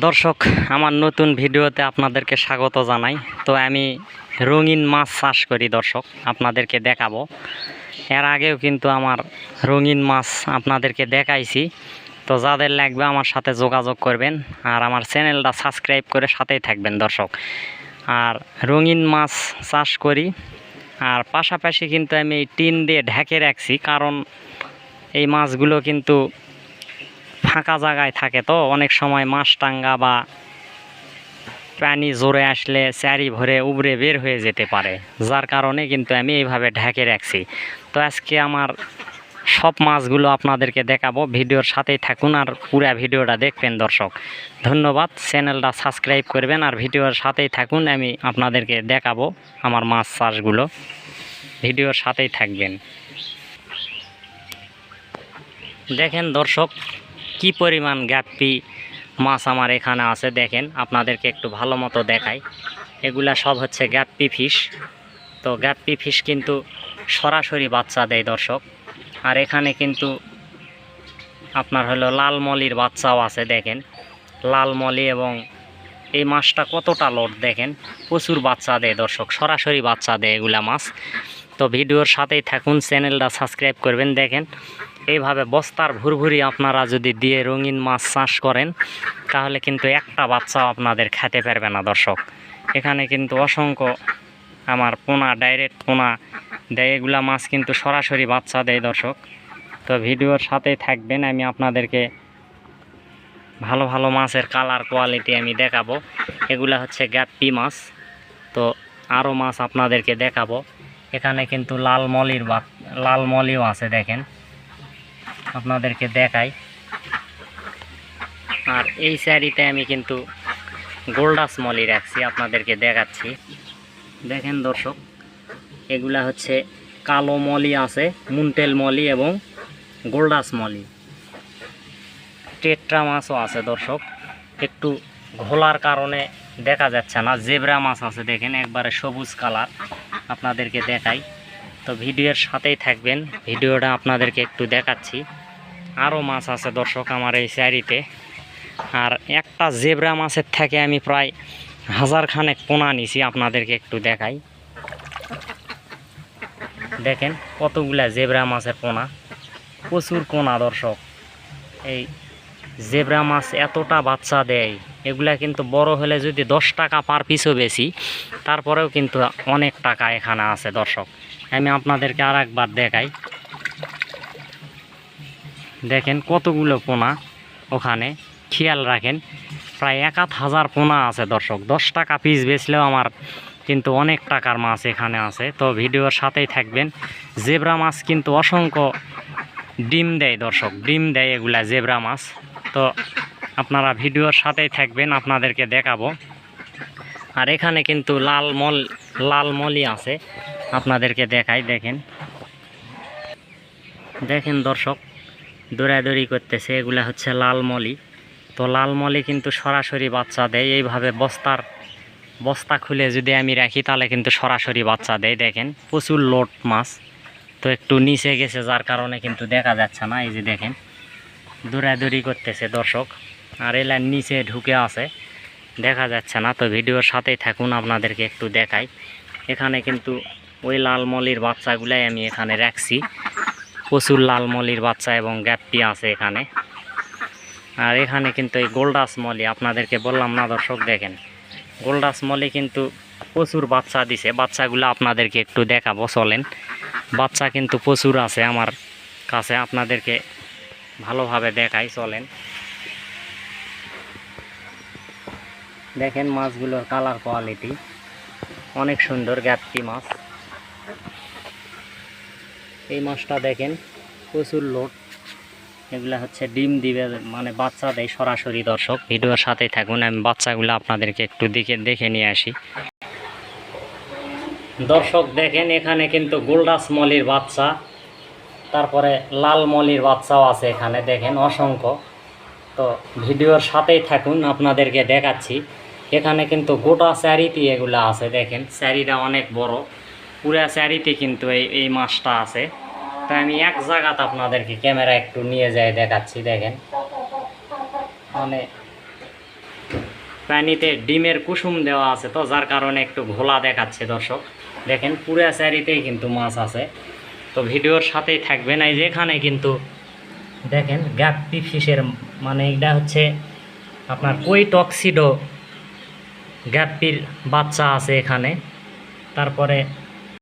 দর্শক, আমার নতুন ভিডিওতে আপনাদেরকে স্বাগত জানাই। তো আমি রঙিন মাছ চাষ করি দর্শক, আপনাদেরকে দেখাবো। এর আগেও কিন্তু আমার রঙিন মাছ আপনাদেরকে দেখাইছি। তো যাদের লাগবে আমার সাথে যোগাযোগ করবেন আর আমার চ্যানেলটা সাবস্ক্রাইব করে সাথেই থাকবেন দর্শক। আর রঙিন মাছ চাষ করি, আর পাশাপাশি কিন্তু আমি এই টিন দিয়ে ঢেকে রাখছি, কারণ এই মাছগুলো কিন্তু ফাঁকা জায়গায় থাকে তো, অনেক সময় মাছ টাঙ্গা বা প্রাণী জোরে আসলে চারি ভরে উবরে বের হয়ে যেতে পারে। যার কারণে কিন্তু আমি এইভাবে ঢেকে রাখছি। তো আজকে আমার সব মাছগুলো আপনাদেরকে দেখাবো, ভিডিওর সাথেই থাকুন আর পুরা ভিডিওটা দেখবেন দর্শক। ধন্যবাদ, চ্যানেলটা সাবস্ক্রাইব করবেন আর ভিডিওর সাথেই থাকুন, আমি আপনাদেরকে দেখাবো আমার মাছ চাষগুলো। ভিডিওর সাথেই থাকবেন। দেখেন দর্শক কি পরিমাণ গাপ্পি মাছ আমার এখানে আছে দেখেন, আপনাদেরকে একটু ভালো মতো দেখাই। এগুলা সব হচ্ছে গাপ্পি ফিশ তো গাপ্পি ফিশ কিন্তু সরাসরি বাচ্চা দেয় দর্শক। আর এখানে কিন্তু আপনার হলো লাল মলির বাচ্চাও আছে দেখেন। লাল মলি এবং এই মাছটা কতটা লোড দেখেন, প্রচুর বাচ্চা দেয় দর্শক, সরাসরি বাচ্চা দেয় এগুলা মাছ। তো ভিডিওর সাথেই থাকুন, চ্যানেলটা সাবস্ক্রাইব করবেন দেখেন। এইভাবে বস্তার ভুরভুরি আপনারা যদি দিয়ে রঙিন মাছ চাষ করেন, তাহলে কিন্তু একটা বাচ্চাও আপনাদের খেতে পারবে না, দর্শক। এখানে কিন্তু অসংখ্য আমার পোনা ডাইরেক্ট পোনা দেয়। এগুলা মাছ কিন্তু সরাসরি বাচ্চা দেয়, দর্শক। তো ভিডিওর সাথেই থাকবেন, আমি আপনাদেরকে ভালো ভালো মাছের কালার কোয়ালিটি আমি দেখাবো। এগুলা হচ্ছে গ্যাপ্পি মাছ। তো আরও মাছ আপনাদেরকে দেখাবো। এখানে কিন্তু লাল মলির বা লাল মলিও আছে, দেখেন। আপনাদেরকে দেখাই। আর এই শাড়িতে আমি কিন্তু গোল্ডাস মলি রাখছি, আপনাদেরকে দেখাচ্ছি। দেখেন দর্শক, এগুলা হচ্ছে কালো মলি আছে, মুন্টেল মলি এবং গোল্ডাস মলি। টেট্রা মাছও আছে দর্শক, একটু ঘোলার কারণে দেখা যাচ্ছে না। জেব্রা মাছ আছে, দেখেন একবারে সবুজ কালার, আপনাদেরকে দেখাই। তো ভিডিওর সাথেই থাকবেন। ভিডিওটা আপনাদেরকে একটু দেখাচ্ছি। আরও মাছ আছে দর্শক আমার এই শাড়িতে আর একটা জেব্রা মাছের থেকে আমি প্রায় হাজার খানেক পোনা নিছি, আপনাদেরকে একটু দেখাই। দেখেন কতগুলা জেব্রা মাছের পোনা। প্রচুর পোনা দর্শক। এই জেব্রা মাছ এতটা বাচ্চা দেয়, এগুলা কিন্তু বড় হলে যদি দশ টাকা পার পিসও বেশি, তারপরেও কিন্তু অনেক টাকা এখানে আছে দর্শক। আমি আপনাদেরকে আর একবার দেখাই। দেখেন কতগুলো পোনা ওখানে। খেয়াল রাখেন, প্রায় এক হাজার পোনা আছে দর্শক। দশ টাকা পিস বেচলেও আমার কিন্তু অনেক টাকার মাছ এখানে আছে। তো ভিডিওর সাথেই থাকবেন। জেব্রা মাছ কিন্তু অসংখ্য ডিম দেয় দর্শক। ডিম দেয় এগুলা জেব্রা মাছ। তো আপনারা ভিডিওর সাথেই থাকবেন, আপনাদেরকে দেখাবো। আর এখানে কিন্তু লাল মল লাল মলি আছে। আপনাদেরকে দেখাই, দেখেন। দেখেন দর্শক, দৌড়াদৌড়ি করতেছে, এগুলা হচ্ছে লাল মলি। তো লাল মলি কিন্তু সরাসরি বাচ্চা দেয়, এইভাবে বস্তার, বস্তা খুলে যদি আমি রাখি, তাহলে কিন্তু সরাসরি বাচ্চা দেয়। দেখেন, প্রচুর লোট মাছ। তো একটু নিচে গেছে, যার কারণে কিন্তু দেখা যাচ্ছে না, এই যে দেখেন। দৌড়াদৌড়ি করতেছে দর্শক। আর এলার নিচে ঢুকে আছে। দেখা যাচ্ছে না। তো ভিডিওর সাথেই থাকুন, আপনাদেরকে একটু দেখাই। এখানে কিন্তু ওই লাল মলির বাচ্চাগুলাই আমি এখানে রাখছি। প্রচুর লাল মলির বাচ্চা এবং গ্যাপটি আছে এখানে। আর এখানে কিন্তু এই গোল্ডাস মলি, আপনাদেরকে বললাম না দর্শক, দেখেন। গোল্ডাস মলি কিন্তু প্রচুর বাচ্চা দিছে। বাচ্চাগুলো আপনাদেরকে একটু দেখাবো, চলেন। বাচ্চা কিন্তু প্রচুর আছে আমার কাছে, আপনাদেরকে ভালোভাবে দেখাই, চলেন। দেখেন মাছগুলোর কালার কোয়ালিটি অনেক সুন্দর গ্যাপ্পি মাছ। এই মাছটা দেখেন, প্রচুর লোট এগুলা হচ্ছে ডিম দিবে মানে বাচ্চা দেয় সরাসরি দর্শক। ভিডিওর সাথেই থাকুন, আমি বাচ্চাগুলো আপনাদেরকে একটু দেখে দেখে নিয়ে আসি। দর্শক দেখেন, এখানে কিন্তু গোল্ডাস মলির বাচ্চা, তারপরে লাল মলির বাচ্চাও আছে এখানে। দেখেন, অসংখ্য। তো ভিডিওর সাথেই থাকুন, আপনাদেরকে দেখাচ্ছি। এখানে কিন্তু গোটা স্যারিতে এগুলো আছে, দেখেন। স্যারিটা অনেক বড়। পুরা স্যারিতে কিন্তু এই এই মাছটা আছে। তাই আমি এক জায়গাতে আপনাদেরকে ক্যামেরা একটু নিয়ে যাই, দেখাচ্ছি, দেখেন। মানে প্রাণীতে ডিমের কুসুম দেওয়া আছে তো, যার কারণে একটু ঘোলা দেখাচ্ছে দর্শক। দেখেন, পুরা স্যারিতেই কিন্তু মাছ আছে। তো ভিডিওর সাথেই থাকবে না যে এখানে কিন্তু, দেখেন গ্যাপি ফিশের মানে এটা হচ্ছে আপনার কই টক্সিডো গ্যাপির বাচ্চা আছে এখানে। তারপরে